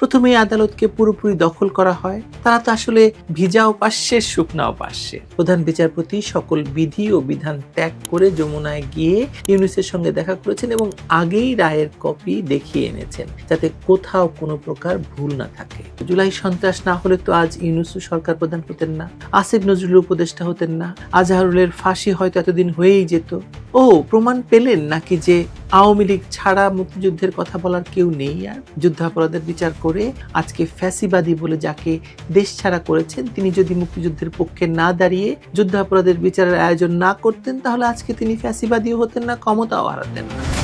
প্রথমে আদালতকে পুরোপুরি দখল করা হয়। তারা তো আসলে ভিজা উপাস্যের, শুকনা উপাস্যের। প্রধান বিচারপতি সকল বিধি ও বিধান ত্যাগ করে যমুনায় গিয়ে ইউনুসের সঙ্গে দেখা করেছেন এবং আগেই রায়ের কপি দেখিয়ে এনেছেন, যাতে কোথাও কোনো প্রকার ভুল না থাকে। জুলাই সন্ত্রাস না হলে তো আজ ইউনুসু সরকার প্রধান হতেন না, আসিফ নজরুল উপদেষ্টা হতেন না, আজহারুলের ফাঁসি হয়তো এতদিন হয়েই যেত। ও, প্রমাণ পেলেন নাকি যে আওয়ামী লীগ ছাড়া মুক্তিযুদ্ধের কথা বলার কেউ নেই আর? যুদ্ধাপরাধের বিচার করে আজকে ফ্যাসিবাদী বলে যাকে দেশ ছাড়া করেছেন, তিনি যদি মুক্তিযুদ্ধের পক্ষে না দাঁড়িয়ে যুদ্ধাপরাধের বিচারের আয়োজন না করতেন, তাহলে আজকে তিনি ফ্যাসিবাদীও হতেন না, ক্ষমতাও হারাতেন না।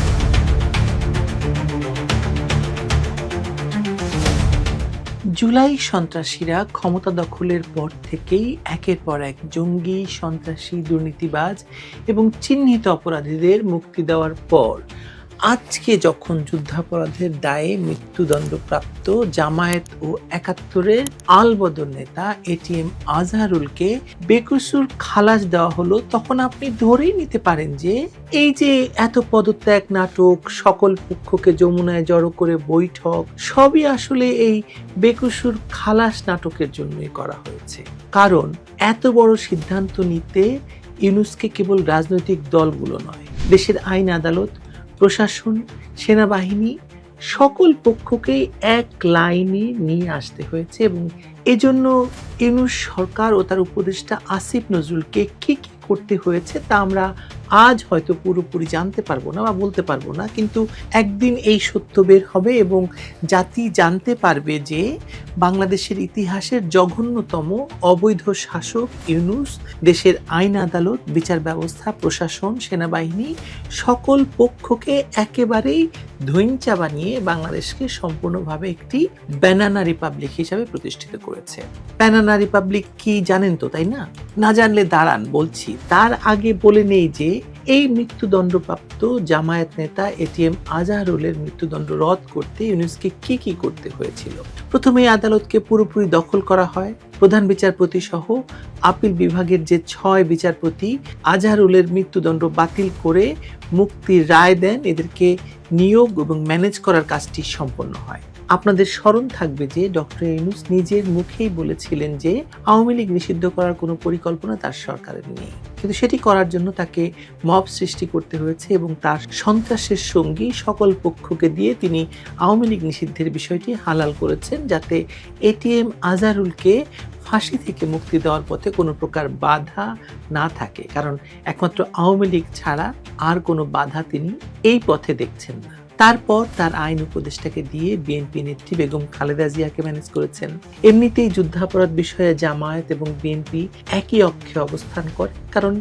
জুলাই সন্ত্রাসীরা ক্ষমতা দখলের পর থেকেই একের পর এক জঙ্গি, সন্ত্রাসী, দুর্নীতিবাজ এবং চিহ্নিত অপরাধীদের মুক্তি দেওয়ার পর আজকে যখন যুদ্ধাপরাধের দায়ে মৃত্যুদণ্ডপ্রাপ্ত জামায়াত ও একাত্তরের আলবদর নেতা এটিএম আজহারুলকে বেকসুর খালাস দেওয়া হলো, তখন আপনি ধরেই নিতে পারেন যে এই যে এত পদত্যাগ নাটক, সকল পক্ষকে যমুনায় জড়ো করে বৈঠক, সবই আসলে এই বেকসুর খালাস নাটকের জন্যই করা হয়েছে। কারণ এত বড় সিদ্ধান্ত নিতে ইউনুসকে কেবল রাজনৈতিক দলগুলো নয়, দেশের আইন আদালত প্রশাসন, সেনাবাহিনী, সকল পক্ষকে এক লাইনে নিয়ে আসতে হয়েছে এবং এজন্য ইউনুস সরকার ও তার উপদেষ্টা আসিফ নজরুলকে কী কী করতে হয়েছে তা আমরা আজ হয়তো পুরোপুরি জানতে পারব না বা বলতে পারব না, কিন্তু একদিন এই সত্য বের হবে এবং জাতি জানতে পারবে যে বাংলাদেশের ইতিহাসের জঘন্যতম অবৈধ শাসক ইউনুস, দেশের আইন আদালত, বিচার ব্যবস্থা, প্রশাসন, সেনাবাহিনী সকল পক্ষকে একেবারেই ধৈঞ্চা বানিয়ে বাংলাদেশকে সম্পূর্ণভাবে একটি ব্যানানা রিপাবলিক হিসাবে প্রতিষ্ঠিত করেছে। ব্যানানা রিপাবলিক কি জানেন তো, তাই না? না জানলে দাঁড়ান, বলছি। তার আগে বলে নেই যে এই মৃত্যুদণ্ডপ্রাপ্ত জামায়াত নেতা এটিএম আজহারুলের মৃত্যুদণ্ড রদ করতে ইউনুসকে কি কি করতে হয়েছিল? প্রথমে আদালতকে পুরোপুরি দখল করা হয়। প্রধান বিচারপতি সহ আপিল বিভাগের যে ছয় বিচারপতি আজহারুলের মৃত্যুদণ্ড বাতিল করে মুক্তির রায় দেন, এদেরকে নিয়োগ এবং ম্যানেজ করার কাজটি সম্পন্ন হয়। আপনাদের স্মরণ থাকবে যে ডক্টর ইউনুস নিজের মুখেই বলেছিলেন যে আওয়ামী লীগ নিষিদ্ধ করার কোনো পরিকল্পনা তার সরকারের নেই। কিন্তু সেটি করার জন্য তাকে মব সৃষ্টি করতে হয়েছে এবং তার সন্ত্রাসের সঙ্গী সকল পক্ষকে দিয়ে তিনি আওয়ামী লীগ নিষিদ্ধের বিষয়টি হালাল করেছেন যাতে এটিএম আজারুলকে ফাঁসি থেকে মুক্তি দেওয়ার পথে কোনো প্রকার বাধা না থাকে। কারণ একমাত্র আওয়ামী লীগ ছাড়া আর কোনো বাধা তিনি এই পথে দেখছেন না। তারপর তার আইন উপদেষ্টাকে দিয়ে বিএনপি নেত্রী বেগম খালেদা জিয়াকে ম্যানেজ করেছেন। এমনিতেই যুদ্ধাপরাধ বিষয়ে জামায়াত এবং বিএনপি একই অক্ষে অবস্থান করে, কারণ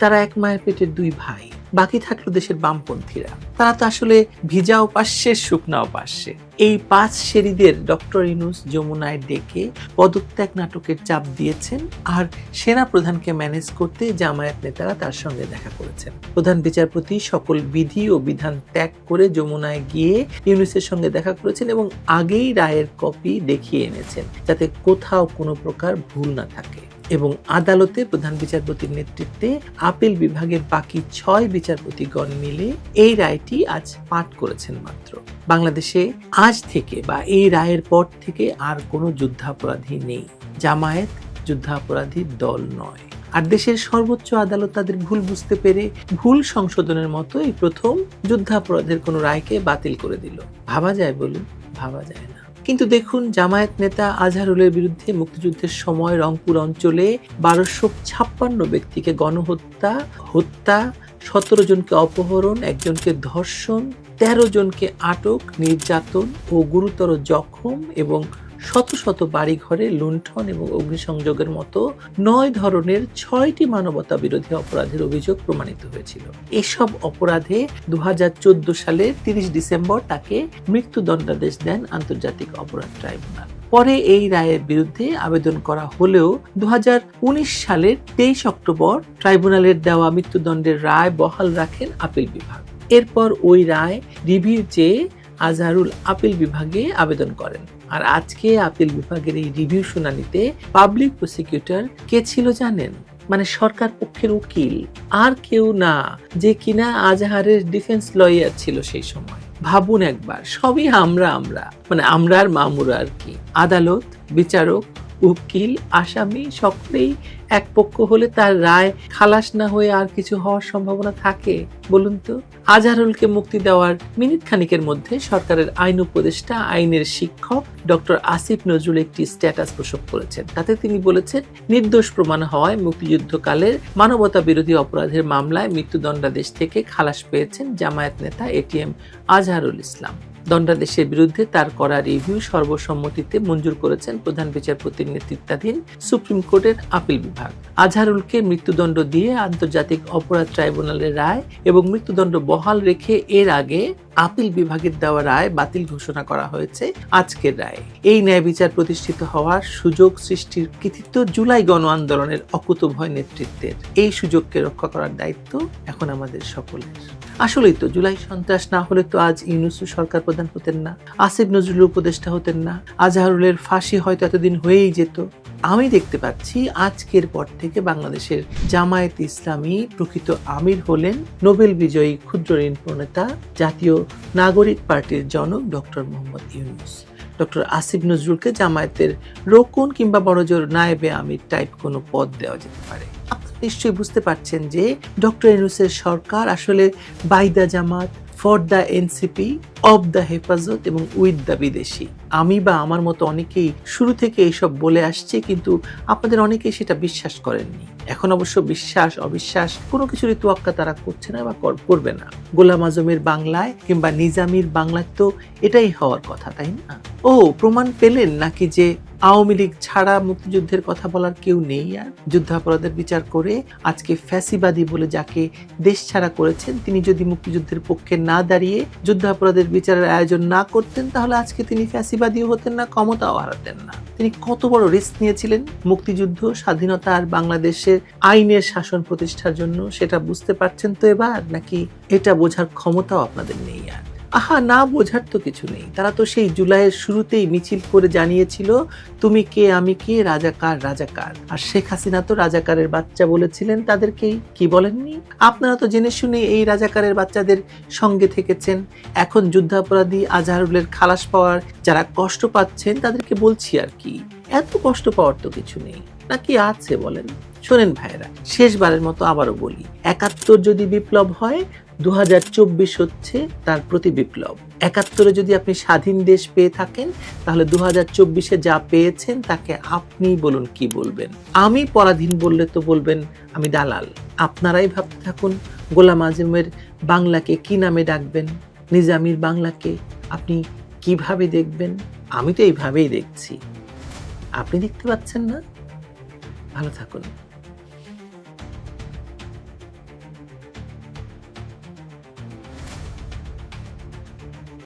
তারা এক মায়ের পেটের দুই ভাই। বাকি থাকল দেশের বামপন্থীরা। তারা তো আসলে ভিজা উপাস্যের শুকনা উপাস্যে এই পাঁচ সেরিদের ডক্টর ইনুস যমুনায় ডেকে পদত্যাগ নাটকের চাপ দিয়েছেন আর সেনা প্রধানকে ম্যানেজ করতে জামায়াত নেতারা তার সঙ্গে দেখা করেছেন। প্রধান বিচারপতি সকল বিধি ও বিধান ত্যাগ করে যমুনায় গিয়ে ইউনুসের সঙ্গে দেখা করেছেন এবং আগেই রায়ের কপি দেখিয়ে এনেছেন, যাতে কোথাও কোনো প্রকার ভুল না থাকে। এবং আদালতে প্রধান বিচারপতির নেতৃত্বে আপিল বিভাগের বাকি ছয় বিচারপতিগণ মিলে এই রায়টি আজ পাঠ করেছেন মাত্র। বাংলাদেশে আজ থেকে বা এই রায়ের পর থেকে আর কোনো যুদ্ধাপরাধী নেই। জামায়াত যুদ্ধাপরাধীর দল নয়। আর দেশের সর্বোচ্চ আদালত তাদের ভুল বুঝতে পেরে ভুল সংশোধনের মতো এই প্রথম যুদ্ধাপরাধের কোনো রায়কে বাতিল করে দিল। ভাবা যায় বলুন, ভাবা যায় না। কিন্তু দেখুন, জামায়াত নেতা আজহারুলের বিরুদ্ধে মুক্তিযুদ্ধের সময় রংপুর অঞ্চলে বারোশো ছাপ্পান্ন ব্যক্তিকে গণহত্যা, হত্যা, সতেরো জনকে অপহরণ, একজনকে ধর্ষণ, তেরো জনকে আটক, নির্যাতন ও গুরুতর জখম এবং শত শত বাড়িঘরে লুণ্ঠন এবং অগ্নিসংযোগের মতো নয় ধরনের ছয়টি মানবতা বিরোধী অপরাধের অভিযোগ প্রমাণিত হয়েছিল। এসব অপরাধে দু সালের তিরিশ ডিসেম্বর তাকে মৃত্যুদণ্ডাদেশ দেন আন্তর্জাতিক অপরাধ ট্রাইব্যুনাল। পরে এই রায়ের বিরুদ্ধে আবেদন করা হলেও দু হাজার উনিশ সালের তেইশ অক্টোবর ট্রাইব্যুনালের দেওয়া মৃত্যুদণ্ডের রায় বহাল রাখেন আপিল বিভাগ। এরপর ওই রায় রিভিউ চেয়ে আজহারুল আপিল বিভাগে আবেদন করেন। আর আজকে আপিল বিভাগের এই রিভিউ শুনানিতে পাবলিক প্রসিকিউটর কে ছিল জানেন? মানে সরকার পক্ষের উকিল। আর কেউ না, যে কিনা আজহারের ডিফেন্স লয়ার ছিল সেই সময়। ভাবুন একবার, সবই আমরা আমরা। মানে আমরা আর মামুরা আর কি। আদালত, বিচারক উকিল, আসামি সকলেই এক পক্ষ হলে তার রায় খালাস না হয়ে আর কিছু হওয়ার সম্ভাবনা থাকে। বলুন তো, আজহারুলকে মুক্তি দেওয়ার মিনিট খানিকের মধ্যে সরকারের আইন উপদেষ্টা, আইনের শিক্ষক ডক্টর আসিফ নজরুল একটি স্ট্যাটাস প্রসব করেছেন। তাতে তিনি বলেছেন, নির্দোষ প্রমাণ হওয়ায় মুক্তিযুদ্ধকালের মানবতা বিরোধী অপরাধের মামলায় মৃত্যুদণ্ডাদেশ থেকে খালাস পেয়েছেন জামায়াত নেতা এটিএম আজহারুল ইসলাম। দণ্ডাদেশের বিরুদ্ধে তার করা রিভিউ সর্বসম্মতিতে মঞ্জুর করেছেন প্রধান বিচারপতির নেতৃত্বাধীন সুপ্রিম কোর্টের আপিল বিভাগ। আজহারুলকে মৃত্যুদণ্ড দিয়ে আন্তর্জাতিক অপরাধ ট্রাইব্যুনালের রায় এবং মৃত্যুদণ্ড বহাল রেখে এর আগে আপিল বিভাগের দেওয়া রায় বাতিল ঘোষণা করা হয়েছে আজকের রায়ে। এই ন্যায় বিচার প্রতিষ্ঠিত হওয়ার সুযোগ সৃষ্টির কৃতিত্ব জুলাই গণ আন্দোলনের অকুতভয় নেতৃত্বের। এই সুযোগকে রক্ষা করার দায়িত্ব এখন আমাদের সকলের। আসলেই তো জুলাই সন্ত্রাস না হলে তো আজ ইউনুসু সরকার প্রধান হতেন না। আসিফ নজরুল উপদেষ্টা হতেন না। আজহারুলের ফাঁসি হয়তো এতদিন হয়েই যেত। আমি দেখতে পাচ্ছি আজকের পর থেকে বাংলাদেশের জামায়াত ইসলামী প্রকৃত আমির হলেন নোবেল বিজয়ী ক্ষুদ্র ঋণ প্রণেতা, জাতীয় নাগরিক পার্টির জনক ডক্টর মোহাম্মদ ইউনুস। ডক্টর আসিফ নজরুলকে জামায়াতের রোকন কিংবা বড়জোর নায়েবে আমির টাইপ কোনো পদ দেওয়া যেতে পারে। নিশ্চয়ই বুঝতে পারছেন যে ডক্টর ইউনুসের সরকার আসলে বাইদা Jamaat for the NCP of the Hefazat এবং উইথ দ্য বিদেশি আমি বা আমার মতো অনেকেই শুরু থেকে এইসব বলে আসছে, কিন্তু আপনাদের অনেকেই সেটা বিশ্বাস করেননি। এখন অবশ্য বিশ্বাস, অবিশ্বাস কোনো কিছুরই তোয়াক্কা তারা করছে না বা করবে না। গোলাম আজমের বাংলায় কিংবা নিজামির বাংলায় তো এটাই হওয়ার কথা, তাই না? ও, প্রমাণ পেলেন নাকি যে আওয়ামী লীগ ছাড়া মুক্তিযুদ্ধের কথা বলার কেউ নেই আর? যুদ্ধাপরাধের বিচার করে আজকে ফ্যাসিবাদী বলে যাকে দেশ ছাড়া করেছেন, তিনি যদি মুক্তিযুদ্ধের পক্ষে না দাঁড়িয়ে যুদ্ধাপরাধের বিচারের আয়োজন না করতেন, তাহলে আজকে তিনি ফ্যাসিবাদীও হতেন না, ক্ষমতাও হারাতেন না। তিনি কত বড় রিস্ক নিয়েছিলেন? মুক্তিযুদ্ধ, স্বাধীনতা আর বাংলাদেশের আইনের শাসন প্রতিষ্ঠার জন্য সেটা বুঝতে পারছেন তো এবার? নাকি এটা বোঝার ক্ষমতাও আপনাদের নেই আর? আহা, না বোঝার তো কিছু নেই। তারা তো সেই জুলাইয়ের শুরুতেই মিছিল করে জানিয়েছিল, তুমি কে, আমি কে রাজাকার রাজাকার আর শেখ হাসিনা তো রাজাকারের বাচ্চা বলেছিলেন তাদেরকেই। কি বলেননি? আপনারা তো জেনে শুনে এই রাজাকারের বাচ্চাদের সঙ্গে থেকেছেন। এখন যুদ্ধাপরাধী আজহারুলের খালাস পাওয়ার যারা কষ্ট পাচ্ছেন, তাদেরকে বলছি আর কি, এত কষ্ট পাওয়ার তো কিছু নেই। নাকি আছে বলেন? শোনেন ভাইরা শেষবারের মতো আবারও বলি, একাত্তর যদি বিপ্লব হয় দু হাজার চব্বিশ হচ্ছে তার প্রতি বিপ্লব। একাত্তরে যদি আপনি স্বাধীন দেশ পেয়ে থাকেন, তাহলে দু হাজার চব্বিশে যা পেয়েছেন, তাকে আপনি বলুন কি বলবেন? আমি পরাধীন বললে তো বলবেন, আমি দালাল। আপনারাই ভাবতে থাকুন, গোলাম আজমের বাংলাকে কি নামে ডাকবেন? নিজামির বাংলাকে আপনি কীভাবে দেখবেন? আমি তো এইভাবেই দেখছি। আপনি দেখতে পাচ্ছেন না? ভালো থাকুন।